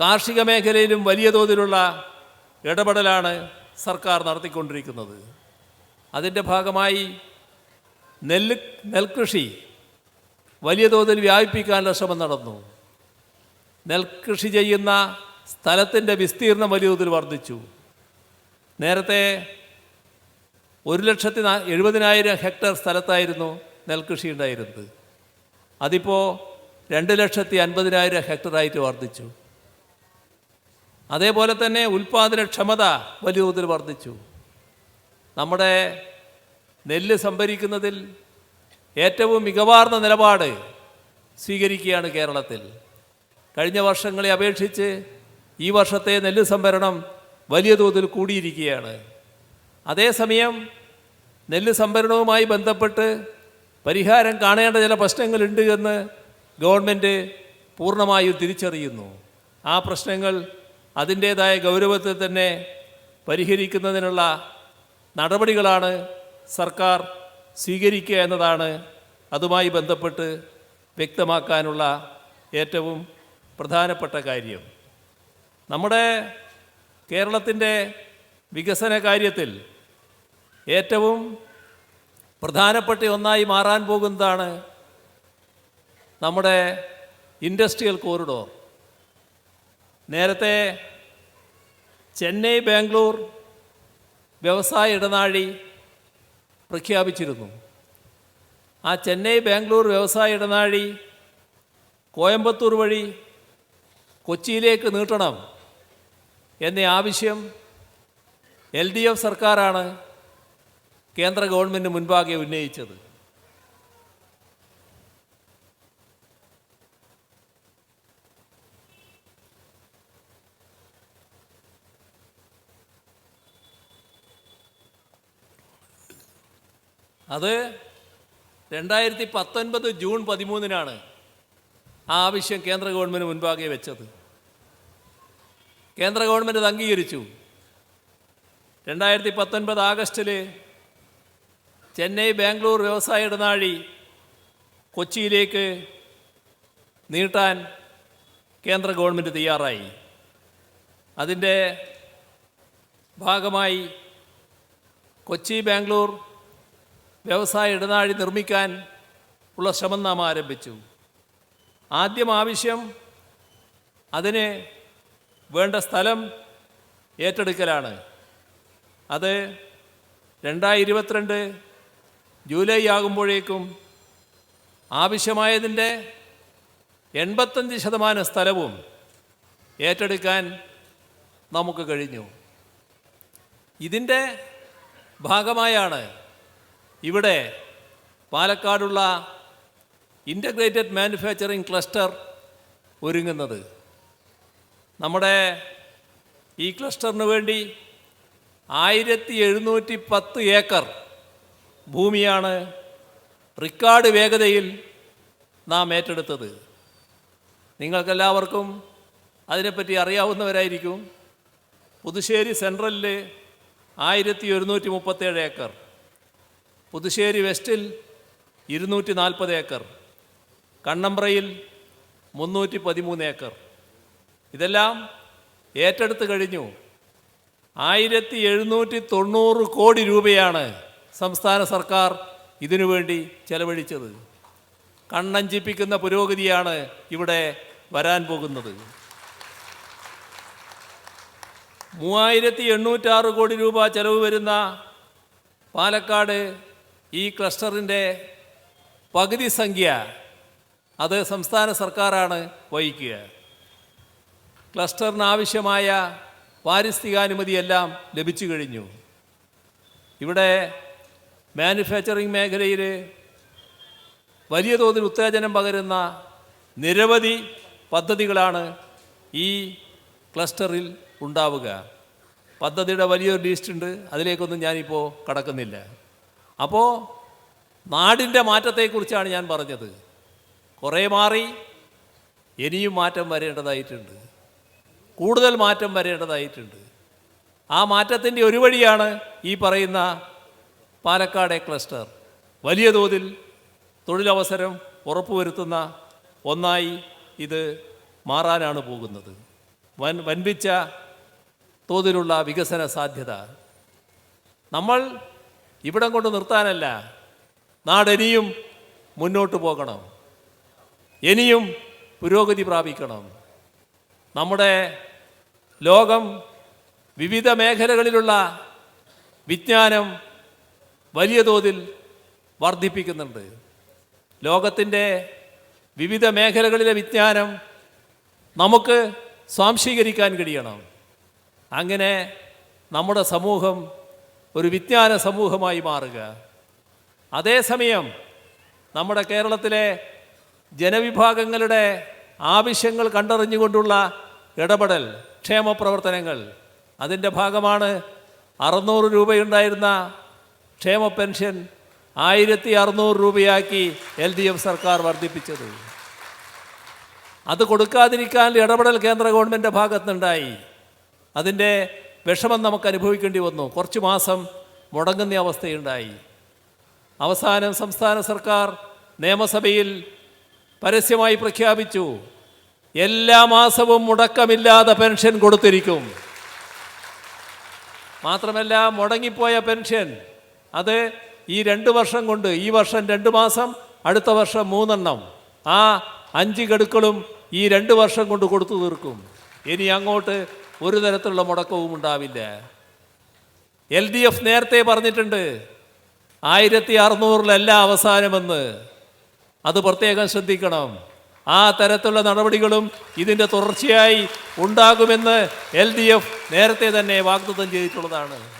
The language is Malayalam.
കാർഷിക മേഖലയിലും വലിയ തോതിലുള്ള ഇടപെടലാണ് സർക്കാർ നടത്തിക്കൊണ്ടിരിക്കുന്നത്. അതിന്റെ ഭാഗമായി നെല്ല് നെൽകൃഷി വലിയ തോതിൽ വ്യാപിപ്പിക്കാനുള്ള ശ്രമം നടന്നു. നെൽകൃഷി ചെയ്യുന്ന സ്ഥലത്തിന്റെ വിസ്തീർണം വലിയ തോതിൽ വർദ്ധിച്ചു. നേരത്തെ ഒരു ലക്ഷത്തി എഴുപതിനായിരം ഹെക്ടർ സ്ഥലത്തായിരുന്നു നെൽകൃഷി ഉണ്ടായിരുന്നത്. അതിപ്പോൾ രണ്ട് ലക്ഷത്തി അൻപതിനായിരം ഹെക്ടറായിട്ട് വർദ്ധിച്ചു. അതേപോലെ തന്നെ ഉൽപാദനക്ഷമത വലിയ തോതിൽ വർദ്ധിച്ചു. നമ്മുടെ നെല്ല് സംഭരിക്കുന്നതിൽ ഏറ്റവും മികവാർന്ന നിലപാട് സ്വീകരിക്കുകയാണ് കേരളത്തിൽ. കഴിഞ്ഞ വർഷങ്ങളെ അപേക്ഷിച്ച് ഈ വർഷത്തെ നെല്ല് സംഭരണം വലിയ തോതിൽ കൂടിയിരിക്കുകയാണ്. അതേസമയം നെല്ല് സംഭരണവുമായി ബന്ധപ്പെട്ട് പരിഹാരം കാണേണ്ട ചില പ്രശ്നങ്ങളുണ്ട് എന്ന് ഗവൺമെന്റ് പൂർണമായും തിരിച്ചറിയുന്നു. ആ പ്രശ്നങ്ങൾ അതിന്റേതായ ഗൗരവത്തെ തന്നെ പരിഹരിക്കുന്നതിനുള്ള നടപടികളാണ് സർക്കാർ സ്വീകരിക്കുക എന്നതാണ് അതുമായി ബന്ധപ്പെട്ട് വ്യക്തമാക്കാനുള്ള ഏറ്റവും പ്രധാനപ്പെട്ട കാര്യം. നമ്മുടെ കേരളത്തിന്റെ വികസന കാര്യത്തിൽ ഏറ്റവും പ്രധാനപ്പെട്ട ഒന്നായി മാറാൻ പോകുന്നതാണ് നമ്മുടെ ഇൻഡസ്ട്രിയൽ കോറിഡോർ. നേരത്തെ ചെന്നൈ ബാംഗ്ലൂർ വ്യവസായ ഇടനാഴി പ്രഖ്യാപിച്ചിരുന്നു. ആ ചെന്നൈ ബാംഗ്ലൂർ വ്യവസായ ഇടനാഴി കോയമ്പത്തൂർ വഴി കൊച്ചിയിലേക്ക് നീട്ടണം എന്ന ആവശ്യം എൽ ഡി എഫ് സർക്കാരാണ് കേന്ദ്ര ഗവൺമെന്റ് മുൻപാകെ ഉന്നയിച്ചത്. അത് രണ്ടായിരത്തി പത്തൊൻപത് ജൂൺ പതിമൂന്നിനാണ് ആ ആവശ്യം കേന്ദ്ര ഗവൺമെന്റ് മുൻപാകെ വെച്ചത്. കേന്ദ്ര ഗവൺമെന്റ് അത് അംഗീകരിച്ചു. രണ്ടായിരത്തി പത്തൊൻപത് ആഗസ്റ്റിൽ ചെന്നൈ ബാംഗ്ലൂർ വ്യവസായ ഇടനാഴി കൊച്ചിയിലേക്ക് നീട്ടാൻ കേന്ദ്ര ഗവൺമെന്റ് തയ്യാറായി. അതിന്റെ ഭാഗമായി കൊച്ചി ബാംഗ്ലൂർ വ്യവസായ ഇടനാഴി നിർമ്മിക്കാൻ ഉള്ള ശ്രമം നാം ആരംഭിച്ചു. ആദ്യം ആവശ്യം അതിന് വേണ്ട സ്ഥലം ഏറ്റെടുക്കലാണ്. അത് രണ്ടായിരത്തി ഇരുപത്തിരണ്ട് ജൂലൈ ആകുമ്പോഴേക്കും ആവശ്യമായതിന്റെ എൺപത്തഞ്ച് ശതമാനം സ്ഥലവും ഏറ്റെടുക്കാൻ നമുക്ക് കഴിഞ്ഞു. ഇതിന്റെ ഭാഗമായാണ് ഇവിടെ പാലക്കാടുള്ള ഇന്റഗ്രേറ്റഡ് മാനുഫാക്ചറിങ് ക്ലസ്റ്റർ ഒരുങ്ങുന്നത്. നമ്മുടെ ഈ ക്ലസ്റ്ററിന് വേണ്ടി ആയിരത്തി എഴുന്നൂറ്റി പത്ത് ഏക്കർ ഭൂമിയാണ് റിക്കാർഡ് വേഗതയിൽ നാം ഏറ്റെടുത്തത്. നിങ്ങൾക്കെല്ലാവർക്കും അതിനെപ്പറ്റി അറിയാവുന്നവരായിരിക്കും. പുതുശ്ശേരി സെൻട്രലിൽ ആയിരത്തി ഒരുന്നൂറ്റി മുപ്പത്തേഴ് ഏക്കർ. പുതുശ്ശേരി വെസ്റ്റിൽ ഇരുന്നൂറ്റി നാൽപ്പത് ഏക്കർ കണ്ണമ്പ്രയിൽ മുന്നൂറ്റി പതിമൂന്ന് ഏക്കർ. ഇതെല്ലാം ഏറ്റെടുത്ത് കഴിഞ്ഞു. ആയിരത്തി എഴുന്നൂറ്റി തൊണ്ണൂറ് കോടി രൂപയാണ് സംസ്ഥാന സർക്കാർ ഇതിനുവേണ്ടി ചെലവഴിച്ചത്. കണ്ണഞ്ചിപ്പിക്കുന്ന പുരോഗതിയാണ് ഇവിടെ വരാൻ പോകുന്നത്. മൂവായിരത്തി എണ്ണൂറ്റാറ് കോടി രൂപ ചെലവ് വരുന്ന പാലക്കാട് ഈ ക്ലസ്റ്ററിന്റെ പകുതി സംഖ്യ അത് സംസ്ഥാന സർക്കാരാണ് വഹിക്കുക. ക്ലസ്റ്ററിന് ആവശ്യമായ പാരിസ്ഥിതികാനുമതിയെല്ലാം ലഭിച്ചു കഴിഞ്ഞു. ഇവിടെ മാനുഫാക്ചറിങ് മേഖലയിൽ വലിയ തോതിൽ ഉത്തേജനം പകരുന്ന നിരവധി പദ്ധതികളാണ് ഈ ക്ലസ്റ്ററിൽ ഉണ്ടാവുക. പദ്ധതിയുടെ വലിയൊരു ലിസ്റ്റ് ഉണ്ട്. അതിലേക്കൊന്നും ഞാനിപ്പോൾ കടക്കുന്നില്ല. അപ്പോൾ നാടിന്റെ മാറ്റത്തെക്കുറിച്ചാണ് ഞാൻ പറഞ്ഞത്. കുറേ മാറി ഇനിയും മാറ്റം വരേണ്ടതായിട്ടുണ്ട്. കൂടുതൽ മാറ്റം വരേണ്ടതായിട്ടുണ്ട്. ആ മാറ്റത്തിന്റെ ഒരു വഴിയാണ് ഈ പറയുന്ന പാലക്കാട് ക്ലസ്റ്റർ. വലിയ തോതിൽ തൊഴിലവസരം ഉറപ്പുവരുത്തുന്ന ഒന്നായി ഇത് മാറാനാണ് പോകുന്നത്. വൻ വൻപിച്ച തോതിലുള്ള വികസന സാധ്യത. നമ്മൾ ഇവിടം കൊണ്ട് നിർത്താനല്ല. നാടിനിയും മുന്നോട്ട് പോകണം. ഇനിയും പുരോഗതി പ്രാപിക്കണം. നമ്മുടെ ലോകം വിവിധ മേഖലകളിലുള്ള വിജ്ഞാനം വലിയ തോതിൽ വർദ്ധിപ്പിക്കുന്നുണ്ട്. ലോകത്തിന്റെ വിവിധ മേഖലകളിലെ വിജ്ഞാനം നമുക്ക് സ്വാംശീകരിക്കാൻ കഴിയണം. അങ്ങനെ നമ്മുടെ സമൂഹം ഒരു വിജ്ഞാന സമൂഹമായി മാറുക. അതേസമയം നമ്മുടെ കേരളത്തിലെ ജനവിഭാഗങ്ങളുടെ ആവശ്യങ്ങൾ കണ്ടറിഞ്ഞുകൊണ്ടുള്ള ഇടപെടൽ ക്ഷേമപ്രവർത്തനങ്ങൾ അതിന്റെ ഭാഗമാണ് അറുന്നൂറ് രൂപയുണ്ടായിരുന്ന ക്ഷേമ പെൻഷൻ ആയിരത്തി അറുന്നൂറ് രൂപയാക്കി എൽ ഡി എഫ് സർക്കാർ വർദ്ധിപ്പിച്ചത്. അത് കൊടുക്കാതിരിക്കാൻ ഇടപെടൽ കേന്ദ്ര ഗവൺമെന്റ് ഭാഗത്തുനിന്നുണ്ടായി. അതിന്റെ വിഷമം നമുക്ക് അനുഭവിക്കേണ്ടി വന്നു. കുറച്ച് മാസം മുടങ്ങുന്ന അവസ്ഥയുണ്ടായി. അവസാനം സംസ്ഥാന സർക്കാർ നിയമസഭയിൽ പരസ്യമായി പ്രഖ്യാപിച്ചു എല്ലാ മാസവും മുടക്കമില്ലാതെ പെൻഷൻ കൊടുത്തിരിക്കും. മാത്രമല്ല മുടങ്ങിപ്പോയ പെൻഷൻ അത് ഈ രണ്ട് വർഷം കൊണ്ട് ഈ വർഷം രണ്ട് മാസം അടുത്ത വർഷം മൂന്നെണ്ണം ആ അഞ്ച് ഗഡുക്കളും ഈ രണ്ട് വർഷം കൊണ്ട് കൊടുത്തു തീർക്കും. ഇനി അങ്ങോട്ട് ഒരു തരത്തിലുള്ള മുടക്കവും ഉണ്ടാവില്ല. എൽ ഡി എഫ് നേരത്തെ പറഞ്ഞിട്ടുണ്ട് ആയിരത്തി അറുന്നൂറിലല്ല അവസാനമെന്ന്. അത് പ്രത്യേകം ശ്രദ്ധിക്കണം. ആ തരത്തിലുള്ള നടപടികളും ഇതിന്റെ തുടർച്ചയായി ഉണ്ടാകുമെന്ന് എൽ ഡി എഫ് നേരത്തെ തന്നെ വാഗ്ദത്തം ചെയ്തിട്ടുള്ളതാണ്.